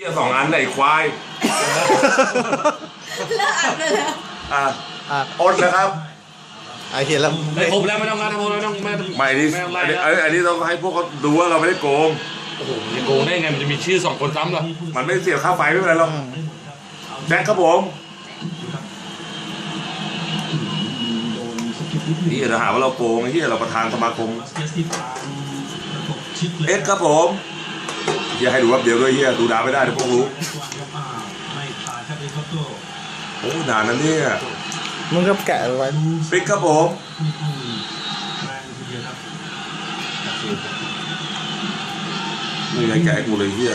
เหี้ยสองอันไหนควาย เลิกอ่านไปแล้ว อะอะอดนะครับ ไอเห็นแล้วไม่ครบแล้วไม่ต้องงานทำไม่ต้องไม่ต้องไม่อันนี้ไม่ต้องไล่อันนี้แล้วอันนี้ต้องให้พวกเขาดูว่าเราไม่ได้โกง โอ้โหมันจะโกงได้ไงมันจะมีชื่อสองคนซ้ำเหรอมันไม่เสียค่าไฟไม่เป็นไรหรอกแจ็คครับผมนี่จะหาว่าเราโกงไอ้ที่เราประธานสมาคม เอ็ดครับผม เฮียให้ดูว่าเดียวด้วยเฮียดูดาวไม่ได้เดี๋ยวพวกรู้โอ้นานนั้นเนี่ยมึงก็แกะไว้ปิ๊กครับผมนี่ไงแกะให้กูเลยเฮีย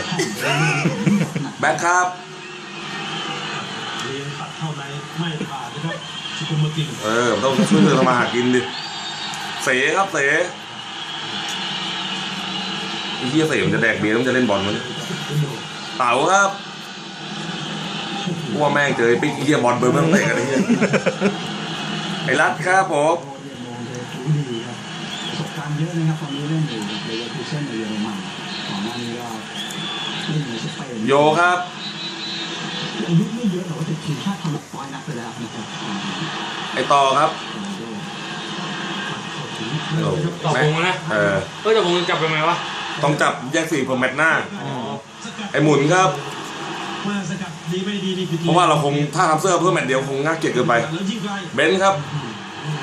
แบ็คครับเออต้องช่วยเธอทำมาหากินดิ เสครับเส ไอ้เฮียเสมันจะแดกเบียร์มันจะเล่นบอลมันยเต๋าครับพวกแม่งเจอไอ้ปิ๊กไอ้เฮียบอลเบิร์มันเตะกันไอ้เฮียไอ้รัดครับผมประสบการณ์เยอะนะครับตอนนี้เล่นอยู่กับเลเวอร์คูเซ่นในเยอรมันก่อนหน้านี้ก็เล่นในสเปนโยครับอายุไม่เยอะแต่ว่าติดทีมชาติทะลุร้อยนัดไปแล้วนะครับไอ้ต่อครับต่อคงนะเออเออต่อคงจับไปไหมวะ ต้องจับแยกสี่เพื่อแมตช์หน้า ไอ้หมุนครับมาสกัดดีไม่ดีนี่คือเพราะว่าเราคงถ้าทำเสื้อเพื่อแมตช์เดียวคงน่าเกลียดเกินไปแล้วยิงไกลเบนซ์ครับ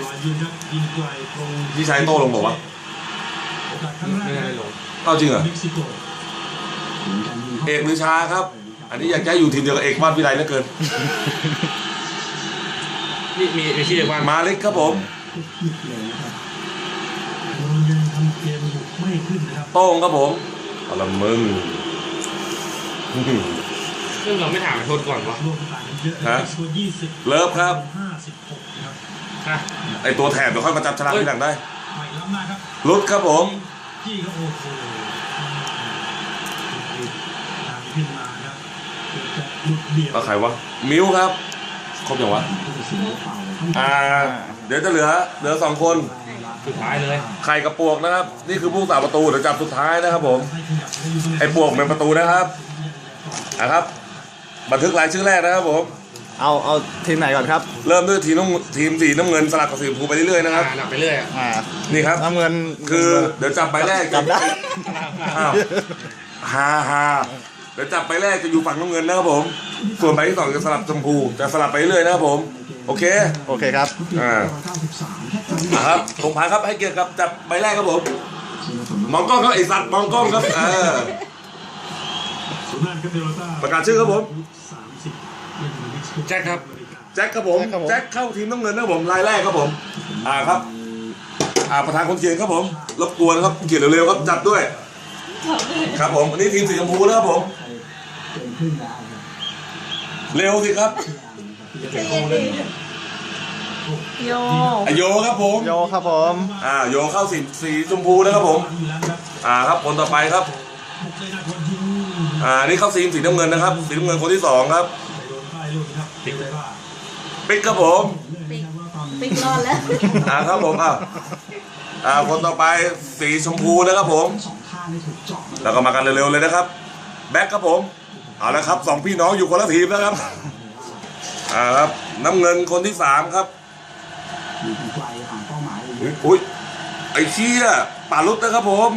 ลอยยืนครับยิงไกลตรงที่ใช้โต้ลงบอกว่าโอกาสครั้งแรไม่กได้ลงเอาจริงเหรอเม็กซิโกเอกหรือชาครับ อันนี้อยากจะให้อยู่ทีมเดียวกับเอกวาดวิไลเหลือเกินนี่มีมีชื่อเรียกว่ามาเล็กครับผม ไม่ขึ้นนะครับโต้งครับผมเอาละมึงเรื่องเราไม่ถามโทษก่อนวะรวมต่างกันเยอะนะครับเม็กซิโกยี่สิบเลิฟครับห้าสิบหกนะครับฮะไอตัวแถบเดี๋ยวค่อยมาจับฉลากทีหลังได้ใหม่ล้ำหน้าครับรุดครับผมจี้ก็โอ้โหทางขึ้นมาครับเกือบจะหลุดเดี่ยวแล้วใครวะ มิวครับ ครบยังวะผู้สิงห์เป่าต้องอ่า เดี๋ยวจะเหลือเหลือสองคน สุดท้ายเลยไข่กับปวกนะครับ นี่คือผู้สาประตูเดี๋ยวจับสุดท้ายนะครับผมให้ขยับได้อยู่ไอ้ปวกเป็นประตูนะครับอะครับ บันทึกรายชื่อแรกนะครับผม เอาเอาทีมไหนก่อนครับเริ่มด้วยทีมน้ำทีมสีน้ำเงินสลับกับสีชมพูไปเรื่อยๆนะครับ อ่าหนักไปเรื่อยอะอ่านี่ครับ น้ำเงินคือเดี๋ยวจับใบแรกจับได้ อ้าวฮาฮาเดี๋ยวจับใบแรกจะอยู่ฝั่งน้ำเงินนะครับผม ส่วนใบที่สองจะสลับชมพูจะสลับไปเรื่อยๆนะครับผม โอเคโอเคครับอ่าเก้าสิบสามแค่อะครับผมพาครับให้เกียรติกับจับใบแรกครับผมมองกล้องครับไอสัตว์มองกล้องครับเออสุนันท์ครับเดโรต้าประกาศชื่อครับผมสามสิบเล่นอยู่เม็กซิโกแจ็คครับแจ็คครับผมแจ็คครับผมแจ็คเข้าทีมน้ำเงินนะครับผมรายแรกครับผม อ่าครับ อ่าประธานคนเขียนครับผมรบกวนครับเขียนเร็วๆครับจัดด้วย ครับผมอันนี้ทีมสีชมพูนะครับผมเกินครึ่งแล้วครับเร็วสิครับ ใจเย็นดีโยอะโยครับผม โยครับผมอ่าโยเข้าสีสีชมพูนะครับผมอยู่แล้วครับอ่าครับคนต่อไปครับบุกเลยนะคนยิงอ่านี่เข้าทีมสีน้ำเงินนะครับ สีน้ำเงินคนที่สองครับไปโดนป้ายลูกนะครับเดโรต้าปิ๊กครับผม ปิกปิกรอดแล้ว อ่าครับผมอ่าอ่าคนต่อไปสีชมพูนะครับผมสองข้างนี่ถูกเจาะมาแล้วก็มากันเร็วๆเลยนะครับ แบ็คครับผม เอาละครับสองพี่น้องอยู่คนละทีมนะครับ อ่าครับ น้ำเงินคนที่สามครับอยู่ไกลห่างเป้าหมายเลยอุ้ยไอ้เชี่ยป่าลุดนะครับผม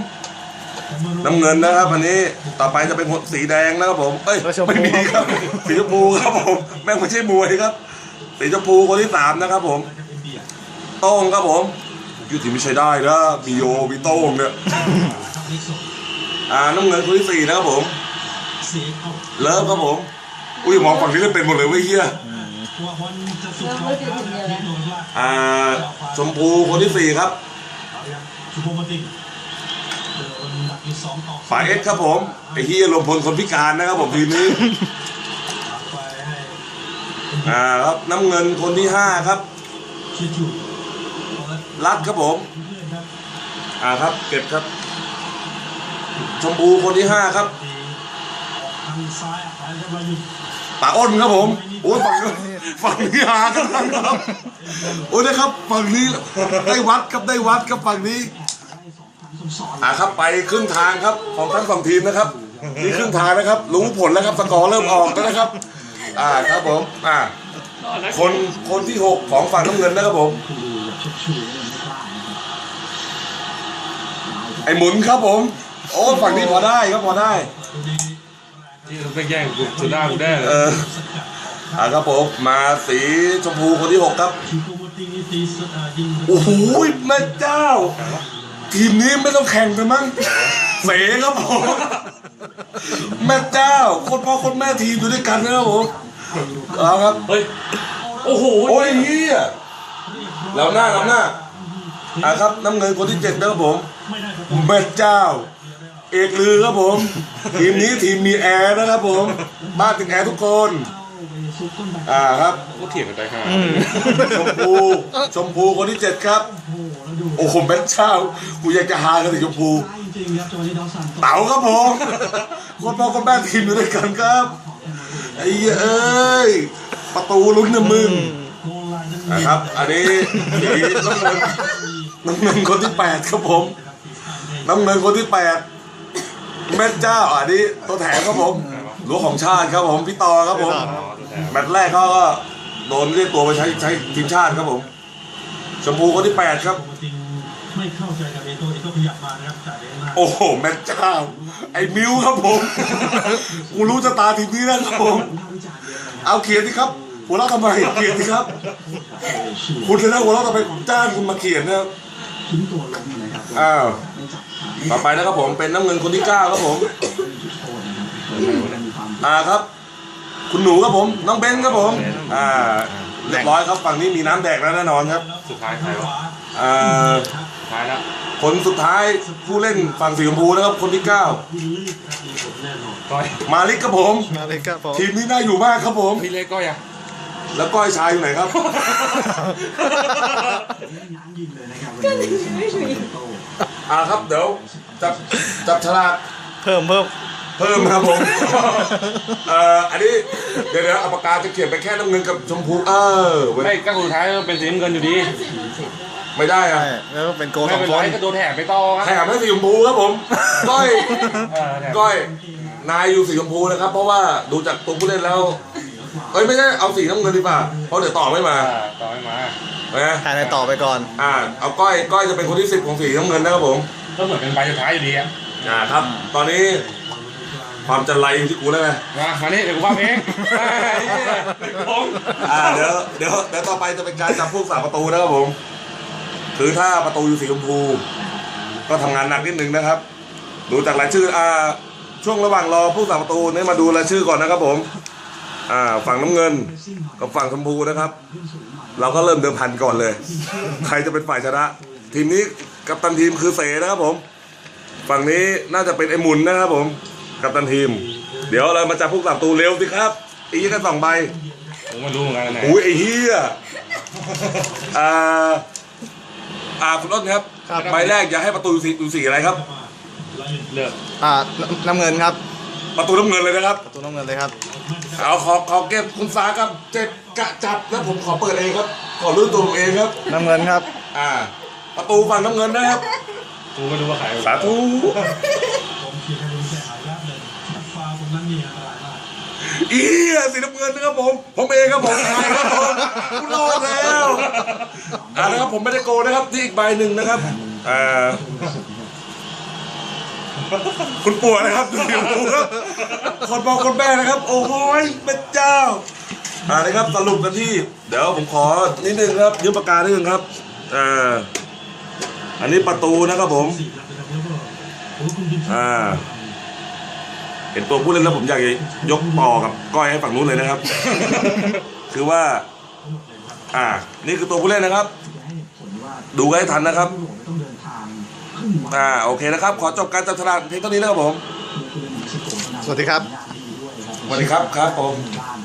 น้ำเงินนะครับอันนี้ต่อไปจะเป็นสีแดงนะครับผมเอ้ยไม่มีครับ สีชมพูครับผมแม่งไม่ใช่มวยครับ สีชมพูคนที่สามนะครับผมโต้งครับผมยูทีไม่ใช่ได้นะมีโยมีโต้งเนี่ยอ่าน้ำเงินคนที่สี่นะครับผมเสียเอาเลิฟครับผม อุ้ยมองฝั่งนี้เล่นเป็นหมดเลยเว้ยเฮียว่าบ อลจะสุดท้ายครับที่โดนว่าอ่าชมพูคนที่สี่ครับเอาละครับชูโปมาติงโดนดักอยู่สองต่อฝ่ายเอ็กซ์ครับผมไอ้เฮียลมพลคนพิการนะครับผมทีมนี้ไปให้อ่าครับน้ำเงินคนที่ห้าครับเชียร์จูเปิดรัดครับผมเพื่อนครับอ่าครับเก็บครับ ชมพูคนที่ห้าครับ ปครับมายิงป่าอ้นครับผมโอ้ยฝั่งนี้ฝั่งนี้หากันครับโอ้ยนะครับฝั่งนี้ได้วัดครับได้วัดครับฝั่งนี้สองครั้งซ้อนอ่าครับไปครึ่งทางครับของทั้งสองทีมนะครับนี่ครึ่งทางนะครับ รู้ผลแล้วครับสกอร์เริ่มออกแล้วนะครับ อ่าครับผมอ่าคนคนที่หกของฝั่งน้ำเงินนะครับผมไอ้หมุนครับผม โอ้ฝั่งนี้พอได้ครับพอได้ ดูดีที่ไปแย่งกูสุดได้กูได้เลเอยออ่าครับผมมาสีชมพูคนที่หกครับชูโกโมติงนี่ตีสอ่ายิงโอ้โหแม่เจ้า ทีมนี้ไม่ต้องแข่งกันมั้งเสครับผมแม่เจ้าโคนพ่อโคนแม่ทีมอยู่ด้วยกันนะครับผมเอาครับเฮ้ยโอ้โหโอ้ยเฮียแล้วหน้าแล้วหน้าอ่าครับน้ำเงินคนที่เจ็ดนะครับผมไม่ได้ประตูแม่เจ้าเอกลือครับผม ทีมนี้ทีมมีแอร์นะครับผม บ้านติดแอร์ทุกคนเข้าไปซุกก้นไปอ่าครับกูเถียงกันไปห้าชมพูชมพูคนที่เจ็ดครับ โอ้โหแล้วดูโอ้โหแม่เจ้ากูอยากจะหากันถึงชมพูได้จริงๆครับจังหวะที่ดาวสันเต๋าครับผมคนพ่อคนแม่ทีมอยู่ด้วยกันครับไอ้เหี้ยเอ้ยประตูลุ้นนะมึงโกลไลน์นั้นนะครับ อันนี้สีน้ำเงินน้ำเงินคนที่แปดครับผมน้ำเงินคนที่แปด แม่เจ้าอันนี้ตัวแถมครับผมหลวงของชาติครับผมพี่ต่อครับผมอ๋อตัวแทนแมตช์แรกเขาก็โดนเรียกตัวไปใช้ใช้ทีมชาติครับผมชมพูคนที่แปดครับโกโมติงไม่เข้าใจกับเอโตเอโตขยับมานะครับจ่ายเด้งหน้าโอ้โหแม่เจ้า ไอ้มิวครับผมกูรู้จะตาทีมนี้แล้วครับผมวิพากษ์วิจารณ์เยอะเลยครับเอาเขียนสิครับหัวเราะทำไมเขียนสิครับ คุณจะได้หัวเราะทำไมจ้างคุณมาเขียนนะครับ ทิ้งตัวลงนะครับอ้าวไม่จับต่อไปนะครับผมเป็นน้ำเงินคนที่เก้าครับผมจุดโทษนะครับมันมีความอ่าครับ คุณหนูครับผม น้องเบนครับผม อ่าเรียบร้อยครับฝั่งนี้มีน้ำแดกแล้วแน่นอนครับ สุดท้ายใครวะอ่าสุดท้ายแล้วคนสุดท้ายผู้เล่นฝั่งสีชมพูนะครับ คนที่เก้ายิงลื่นครับมีผลแน่นอนก้อยมาลิกครับผม มาเลยครับผมทีมนี้น่าอยู่มากครับผมพี่เล็กก้อยอะ แล้วก้อยชายอยู่ไหนครับง้างยิงเลยนะครับวันนี้สำหรับสมัยโตอ่าครับเดี๋ยวจับจับฉลากเพิ่มเพิ่มเพิ่มครับผม เอ่ออันนี้เดี๋ยวเดี๋ยวเอาปากกาจะเขียนไปแค่น้ำเงินกับชมพูเออเว้ยไม่ก็สุดท้ายก็เป็นสีน้ำเงินอยู่ดี ไม่ได้อะใช่แล้วก็เป็นโกไม่สองเป็นคไรนก็โดนแถมไปต่อครับแถมให้สีชมพูครับผมก้อย เออแถมก้อยนายอยู่สีชมพูนะครับ เพราะว่าดูจากตัวผู้เล่นแล้ว เอ้ยไม่ใช่เอาสีน้ำเงินดีกว่าเพราะเดี๋ยวต่อไม่มาอ่าต่อให้มา นะถ่ายในต่อไปก่อน อ่า เอาก้อยก้อยจะเป็นคนที่สิบของสีน้ำเงินนะครับผม ก็เหมือนเป็นใบสุดท้ายอยู่ดีอะอ่าครับ ตอนนี้ความจันไรอยู่ที่กูแล้วไงมาคราวนี้เดี๋ยวกูว่าเองไอ้เหี้ยผมอ่าเดี๋ยวเดี๋ยวเดี๋ยวต่อไปจะเป็นการจับพวกสามประตูนะครับผม คือถ้าประตูอยู่สีชมพู ก็ทำงานหนักนิดนึงนะครับ ดูจากรายชื่ออ่าช่วงระหว่างรอผู้สาประตูเนี่ยมาดูรายชื่อก่อนนะครับผม อ่าฝั่งน้ำเงินกับฝั่งชมพูนะครับ เราก็เริ่มเดิมพันก่อนเลย ใครจะเป็นฝ่ายชนะ ทีมนี้กัปตันทีมคือเสนะครับผม ฝั่งนี้น่าจะเป็นไอ้หมุนนะครับผม กัปตันทีม เดี๋ยวเรามาจับพวกสาประตูเร็วสิครับอีกแค่สองใบผมไม่รู้เหมือนกันอันไหนอุ้ยไอ้เฮียอ่าอ่าคุณอ้นครับครับใบแรกอยากให้ประตูอยู่สีอยู่สีอะไรครับ เลือกอ่าน้ำน้ำเงินครับ ประตูน้ำเงินเลยนะครับประตูน้ำเงินเลยครับ เอาขอขอเก็บคุณฟ้าครับเจ็บกะจับแล้วผมขอเปิดเองครับ ขอรู้ตัวผมเองครับ น้ำเงินครับ อ่า ประตูฝั่งน้ำเงินนะครับกูไม่รู้ว่าใครสาธุผมเขียนให้ดูแต่หายแวบเลยฟาวตรงนั้นนี่อันตรายมากอีเหี้ยสีน้ำเงินนะครับผม ผมเองครับผมถ่ายครับผมกูรอดแล้วอ่านะครับผมไม่ได้โกงนะครับที่อีกใบหนึ่งนะครับอ่า คุณปู่นะครับดูอยู่ครับคนพ่อคนแม่นะครับ โอ้ยพระเจ้าอ่านะครับสรุปกันที่ เดี๋ยวผมขอนิดนึงครับยืมปากกานิดนึงครับอ่าอันนี้ประตูนะครับผมอ่าเห็นตัวผู้เล่นแล้วผมอยากจะยกต่อกับก้อยให้ฝั่งนู้นเลยนะครับ คือว่า อ่า นี่คือตัวผู้เล่นนะครับ ดูให้ทันนะครับ องเดินทางครึ่งวันอ่าโอเคนะครับ ขอจบการจับฉลากเพียงเท่านี้นะครับผมเพื่อผู้เล่นเม็กซิโกก็นำสวัสดีครับญาติดีด้วยครับ สวัสดีครับครับผมบ้าน